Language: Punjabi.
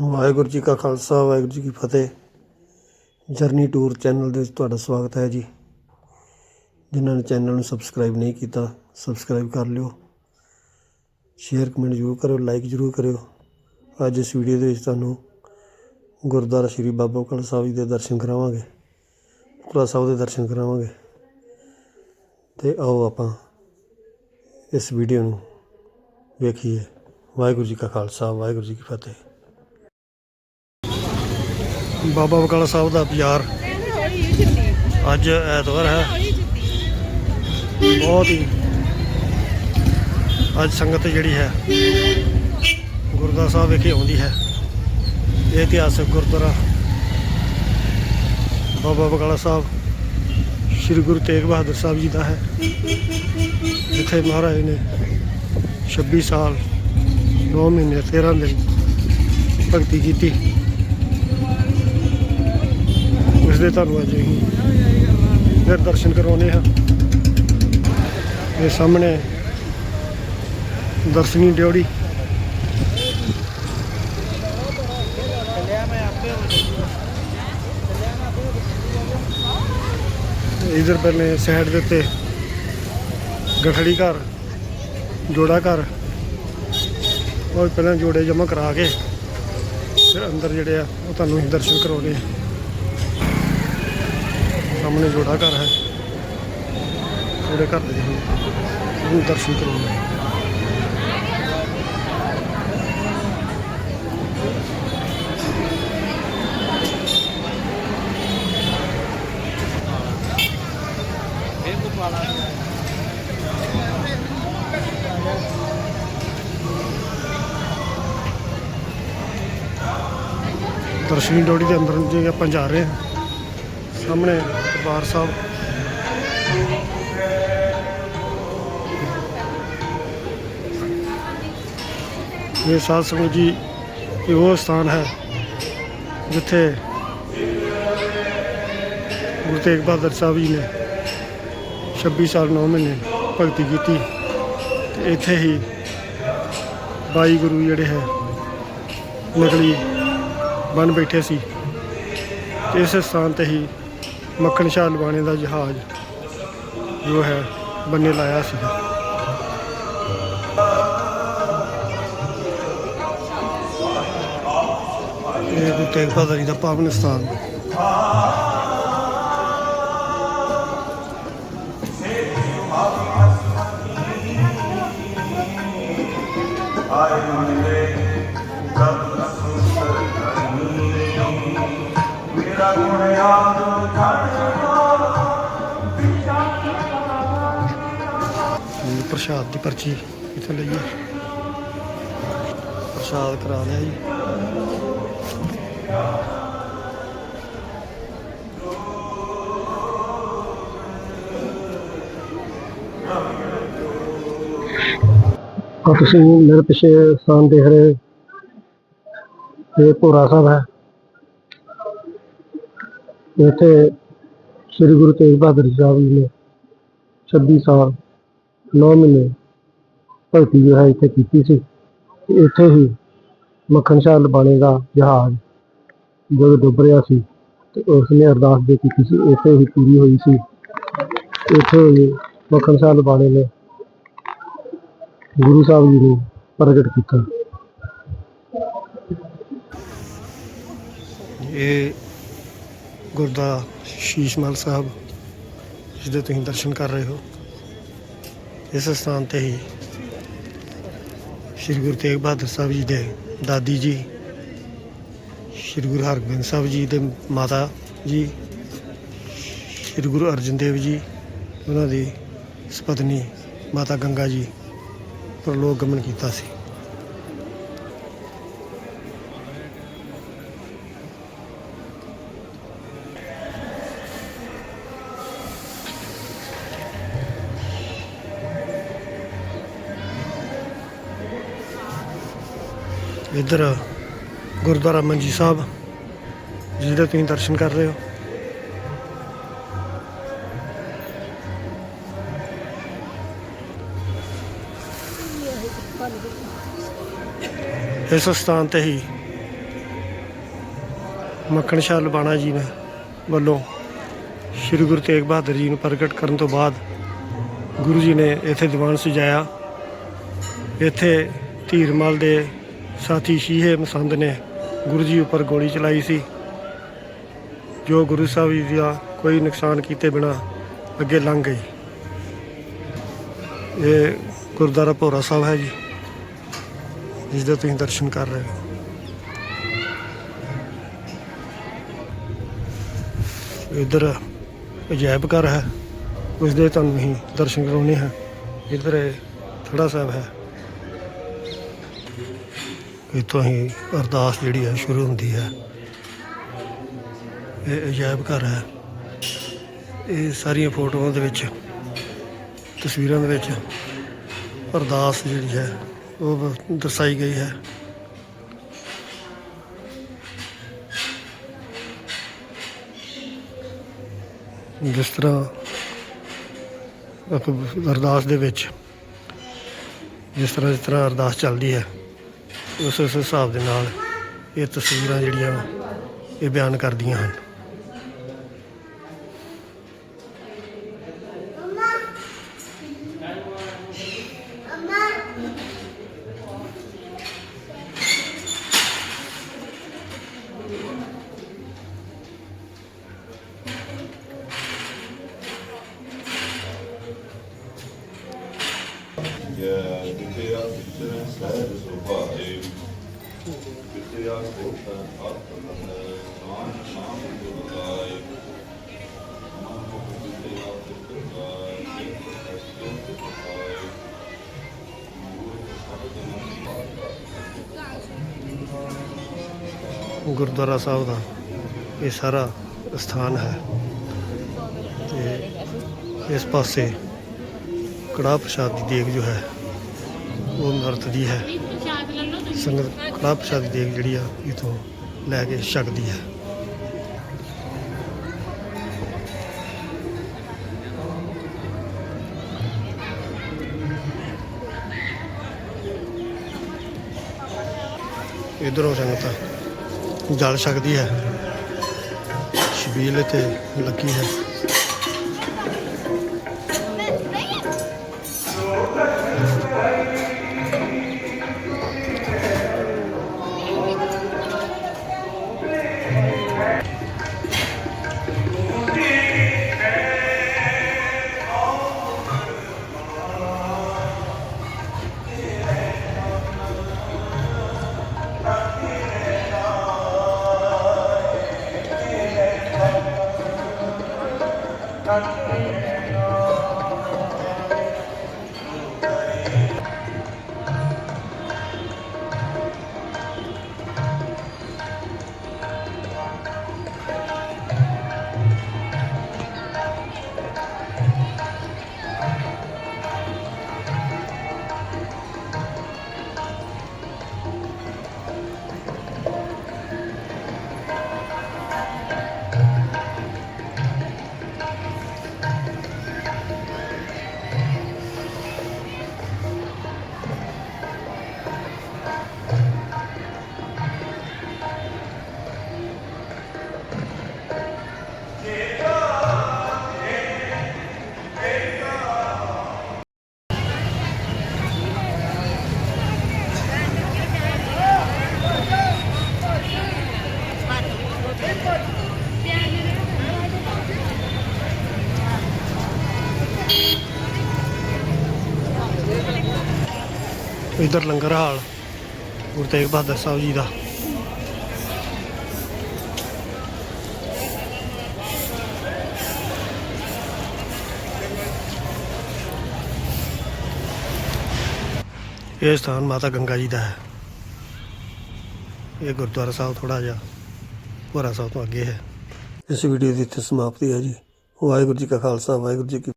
ਵਾਹਿਗੁਰੂ ਜੀ ਕਾ ਖਾਲਸਾ, ਵਾਹਿਗੁਰੂ ਜੀ ਕੀ ਫਤਿਹ। ਜਰਨੀ ਟੂਰ ਚੈਨਲ ਦੇ ਵਿੱਚ ਤੁਹਾਡਾ ਸਵਾਗਤ ਹੈ ਜੀ। ਜਿਨ੍ਹਾਂ ਨੇ ਚੈਨਲ ਨੂੰ ਸਬਸਕ੍ਰਾਈਬ ਨਹੀਂ ਕੀਤਾ, ਸਬਸਕ੍ਰਾਈਬ ਕਰ ਲਿਓ। ਸ਼ੇਅਰ, ਕਮੈਂਟ ਜ਼ਰੂਰ ਕਰਿਓ, ਲਾਈਕ ਜ਼ਰੂਰ ਕਰਿਓ। ਅੱਜ ਇਸ ਵੀਡੀਓ ਦੇ ਵਿੱਚ ਤੁਹਾਨੂੰ ਗੁਰਦੁਆਰਾ ਸ਼੍ਰੀ ਬਾਬਾ ਕਾਲ ਸਾਹਿਬ ਜੀ ਦੇ ਦਰਸ਼ਨ ਕਰਾਵਾਂਗੇ। ਭੋਲਾ ਸਾਹਿਬ ਦੇ ਦਰਸ਼ਨ ਕਰਾਵਾਂਗੇ। ਤੇ ਆਓ ਆਪਾਂ ਇਸ ਵੀਡੀਓ ਨੂੰ ਵੇਖੀਏ। ਵਾਹਿਗੁਰੂ ਜੀ ਕਾ ਖਾਲਸਾ, ਵਾਹਿਗੁਰੂ ਜੀ ਕੀ ਫਤਿਹ। ਬਾਬਾ ਬਕਾਲਾ ਸਾਹਿਬ ਦਾ ਬਾਜ਼ਾਰ ਅੱਜ ਐਤਵਾਰ ਹੈ। ਬਹੁਤ ਹੀ ਅੱਜ ਸੰਗਤ ਜਿਹੜੀ ਹੈ, ਗੁਰਦੁਆਰਾ ਸਾਹਿਬ ਵਿਖੇ ਆਉਂਦੀ ਹੈ। ਇਹ ਇਤਿਹਾਸਕ ਗੁਰਦੁਆਰਾ ਬਾਬਾ ਬਕਾਲਾ ਸਾਹਿਬ, ਸ੍ਰੀ ਗੁਰੂ ਤੇਗ ਬਹਾਦਰ ਸਾਹਿਬ ਜੀ ਦਾ ਹੈ। ਜਿੱਥੇ ਮਹਾਰਾਜ ਨੇ 26 ਸਾਲ 9 ਮਹੀਨੇ 13 ਦਿਨ ਭਗਤੀ ਕੀਤੀ। ਦੇ ਤੁਹਾਨੂੰ ਅੱਜ ਅਸੀਂ। ਫਿਰ ਦਰਸ਼ਨ ਕਰਵਾਉਣੇ ਹਾਂ। ਇਹ ਸਾਹਮਣੇ ਦਰਸ਼ਨੀ ਡਿਉੜੀ ਇਧਰ ਪਹਿਲੇ ਸਾਈਡ ਦੇ ਉੱਤੇ ਗਠੜੀ ਘਰ, ਜੋੜਾ ਘਰ। ਉਹ ਪਹਿਲਾਂ ਜੋੜੇ ਜਮ੍ਹਾਂ ਕਰਾ ਕੇ ਫਿਰ ਅੰਦਰ ਜਿਹੜੇ ਆ, ਉਹ ਤੁਹਾਨੂੰ ਅਸੀਂ ਦਰਸ਼ਨ ਕਰਾਉਣੇ ਆ ਸਾਹਮਣੇ ਜੋੜਾ ਘਰ ਹੈ। ਜੋੜੇ ਘਰ ਦੇ ਹੁਣ ਦਰਸ਼ਨ ਕਰਾਉਣੇ ਦਰਸ਼ਨੀ ਡੋੜੀ ਦੇ ਅੰਦਰ ਜੇ ਆਪਾਂ ਜਾ ਰਹੇ ਹਾਂ, ਸਾਹਮਣੇ ਦਰਬਾਰ ਸਾਹਿਬ। ਇਹ ਸਾਧ ਸੰਗਤ ਜੀ, ਇਹ ਉਹ ਸਥਾਨ ਹੈ ਜਿੱਥੇ ਗੁਰੂ ਤੇਗ ਬਹਾਦਰ ਸਾਹਿਬ ਜੀ ਨੇ 26 ਸਾਲ 9 ਮਹੀਨੇ ਭਗਤੀ ਕੀਤੀ ਤੇ ਇੱਥੇ ਹੀ ਬਾਈ ਗੁਰੂ ਜਿਹੜੇ ਹੈ, ਨਕਲੀ ਬਣ ਬੈਠੇ ਸੀ ਇਸ ਸਥਾਨ ਤੇ ਹੀ ਮੱਖਣ ਸ਼ਾਹ ਲਵਾਣੇ ਦਾ ਜਹਾਜ਼ ਜੋ ਹੈ, ਬੰਨੇ ਲਾਇਆ ਸੀ। ਇਹ ਗੁਰੂ ਤੇਗ ਬਹਾਦਰ ਜੀ ਦਾ ਪਾਵਨ ਸਥਾਨ। ਪ੍ਰਸ਼ਾਦ ਦੀ ਪਰਚੀ ਇੱਥੇ ਲਈਏ ਪ੍ਰਸ਼ਾਦ ਕਰਾ ਲਿਆ ਜੀ। ਤਾਂ ਤੁਸੀਂ ਮੇਰੇ ਪਿੱਛੇ ਸਥਾਨ ਦੇਖ ਰਹੇ ਹੋ। ਇਹ ਭੋਰਾ ਸਾਹਿਬ ਹੈ। ਇੱਥੇ ਸ੍ਰੀ ਗੁਰੂ ਤੇਗ ਬਹਾਦਰ ਸਾਹਿਬ ਜੀ ਨੇ 26 ਸਾਲ 9 ਮਹੀਨੇ ਭਗਤੀ ਜੋ ਹੈ ਇੱਥੇ ਕੀਤੀ ਸੀ। ਤੇ ਇੱਥੇ ਹੀ ਮੱਖਣ ਸ਼ਾਹ ਲਬਾਣੇ ਦਾ ਜਹਾਜ਼ ਜਦੋਂ ਡੁੱਬ ਰਿਹਾ ਸੀ ਤੇ ਉਸ ਨੇ ਅਰਦਾਸ ਦੇ ਕੀਤੀ ਸੀ, ਇੱਥੇ ਹੀ ਪੂਰੀ ਹੋਈ ਸੀ। ਇੱਥੇ ਹੀ ਮੱਖਣ ਸ਼ਾਹ ਲਬਾਣੇ ਨੇ ਗੁਰੂ ਸਾਹਿਬ ਜੀ ਨੂੰ ਪ੍ਰਗਟ ਕੀਤਾ। ਇਹ ਗੁਰਦਾ ਸ਼ੀਸ਼ਮਲ ਸਾਹਿਬ ਜਿਸ ਦੇ ਤੁਸੀਂ ਦਰਸ਼ਨ ਕਰ ਰਹੇ ਹੋ, ਇਸ ਸਥਾਨ ਤੇ ਹੀ ਸ੍ਰੀ ਗੁਰੂ ਤੇਗ ਬਹਾਦਰ ਸਾਹਿਬ ਜੀ ਦੇ ਦਾਦੀ ਜੀ, ਸ੍ਰੀ ਗੁਰੂ ਹਰਗੋਬਿੰਦ ਸਾਹਿਬ ਜੀ ਦੇ ਮਾਤਾ ਜੀ, ਸ੍ਰੀ ਗੁਰੂ ਅਰਜਨ ਦੇਵ ਜੀ, ਉਹਨਾਂ ਦੀ ਸਪਤਨੀ ਮਾਤਾ ਗੰਗਾ ਜੀ, ਪ੍ਰਲੋਕ ਗਮਨ ਕੀਤਾ ਸੀ। ਇੱਧਰ ਗੁਰਦੁਆਰਾ ਮੰਜੀ ਸਾਹਿਬ, ਜਿਹਦੇ ਤੁਸੀਂ ਦਰਸ਼ਨ ਕਰ ਰਹੇ ਹੋ। ਇਸ ਸਥਾਨ ਤੇ ਹੀ ਮੱਖਣ ਸ਼ਾਹ ਲਬਾਣਾ ਜੀ ਨੇ ਵੱਲੋਂ ਸ੍ਰੀ ਗੁਰੂ ਤੇਗ ਬਹਾਦਰ ਜੀ ਨੂੰ ਪ੍ਰਗਟ ਕਰਨ ਤੋਂ ਬਾਅਦ ਗੁਰੂ ਜੀ ਨੇ ਇੱਥੇ ਦੀਵਾਨ ਸਜਾਇਆ। ਇੱਥੇ ਧੀਰਮਲ ਦੇ ਸਾਥੀ ਸ਼ੀਹੇ ਮਸੰਦ ਨੇ ਗੁਰੂ ਜੀ ਉੱਪਰ ਗੋਲੀ ਚਲਾਈ ਸੀ। ਜੋ ਗੁਰੂ ਸਾਹਿਬ ਜੀ ਦਾ ਕੋਈ ਨੁਕਸਾਨ ਕੀਤੇ ਬਿਨਾ ਅੱਗੇ ਲੰਘ ਗਈ। ਇਹ ਗੁਰਦੁਆਰਾ ਭੋਰਾ ਸਾਹਿਬ ਹੈ ਜੀ, ਜਿਸ ਦੇ ਤੁਸੀਂ ਦਰਸ਼ਨ ਕਰ ਰਹੇ ਹੋ। ਇਧਰ ਅਜਾਇਬ ਘਰ ਹੈ, ਉਸ ਦੇ ਤੁਹਾਨੂੰ ਅਸੀਂ ਦਰਸ਼ਨ ਕਰਾਉਣੇ ਹੈ। ਇਧਰ ਥੜਾ ਸਾਹਿਬ ਹੈ। ਇੱਥੋਂ ਹੀ ਅਰਦਾਸ ਜਿਹੜੀ ਹੈ ਸ਼ੁਰੂ ਹੁੰਦੀ ਹੈ। ਇਹ ਅਜਾਇਬ ਘਰ ਹੈ। ਇਹ ਸਾਰੀਆਂ ਫੋਟੋਆਂ ਦੇ ਵਿੱਚ, ਤਸਵੀਰਾਂ ਦੇ ਵਿੱਚ ਅਰਦਾਸ ਜਿਹੜੀ ਹੈ, ਉਹ ਦਰਸਾਈ ਗਈ ਹੈ। ਜਿਸ ਤਰ੍ਹਾਂ ਅਰਦਾਸ ਦੇ ਵਿੱਚ, ਜਿਸ ਤਰ੍ਹਾਂ ਜਿਸ ਤਰ੍ਹਾਂ ਅਰਦਾਸ ਚੱਲਦੀ ਹੈ। ਉਸ ਉਸ ਹਿਸਾਬ ਦੇ ਨਾਲ ਇਹ ਤਸਵੀਰਾਂ ਜਿਹੜੀਆਂ ਇਹ ਬਿਆਨ ਕਰਦੀਆਂ ਹਨ। ਜੈ ਵਿਦਿਆ ਵਿਚਰਨ ਸਹਿਜ ਸੁਭਾਏ ਵਿਦਿਆ ਕੋਟਾ ਆਤਮ ਨਾਮ ਨਾਮ ਗੁਰਦਾਇ ਨਾਮ ਵਿਦਿਆ ਗੁਰਦਾਇ ਸਤਿ ਸੁਭਾਏ ਗੁਰਦੁਆਰਾ ਸਾਹਿਬ ਦਾ ਇਹ ਸਾਰਾ ਸਥਾਨ ਹੈ ਤੇ ਇਸ ਪਾਸੇ ਕੜਾਹ ਪ੍ਰਸ਼ਾਦ ਦੀ ਦੇਗ ਜੋ ਹੈ, ਉਹ ਨਰਤਦੀ ਹੈ। ਸੰਗਤ ਕੜਾਹ ਪ੍ਰਸ਼ਾਦ ਦੀ ਦੇਗ ਜਿਹੜੀ ਆ, ਇਥੋਂ ਲੈ ਕੇ ਛਕਦੀ ਹੈ। ਇਧਰੋਂ ਸੰਗਤ ਜਲ ਛਕਦੀ ਹੈ। ਛਬੀਲ ਤੇ ਲੱਗੀ ਹੈ। ਇਧਰ ਲੰਗਰ ਹਾਲ, ਗੁਰੂ ਤੇਗ ਬਹਾਦਰ ਸਾਹਿਬ ਜੀ ਦਾ। ਇਹ ਸਥਾਨ ਮਾਤਾ ਗੰਗਾ ਜੀ ਦਾ ਹੈ। ਇਹ ਗੁਰਦੁਆਰਾ ਸਾਹਿਬ ਥੋੜਾ ਜਿਹਾ ਭੋਰਾ ਸਾਹਿਬ ਤੋਂ ਅੱਗੇ ਹੈ। ਇਸ ਵੀਡੀਓ ਦੀ ਇੱਥੇ ਸਮਾਪਤੀ ਹੈ ਜੀ। ਵਾਹਿਗੁਰੂ ਜੀ ਕਾ ਖਾਲਸਾ, ਵਾਹਿਗੁਰੂ ਜੀ ਕੀ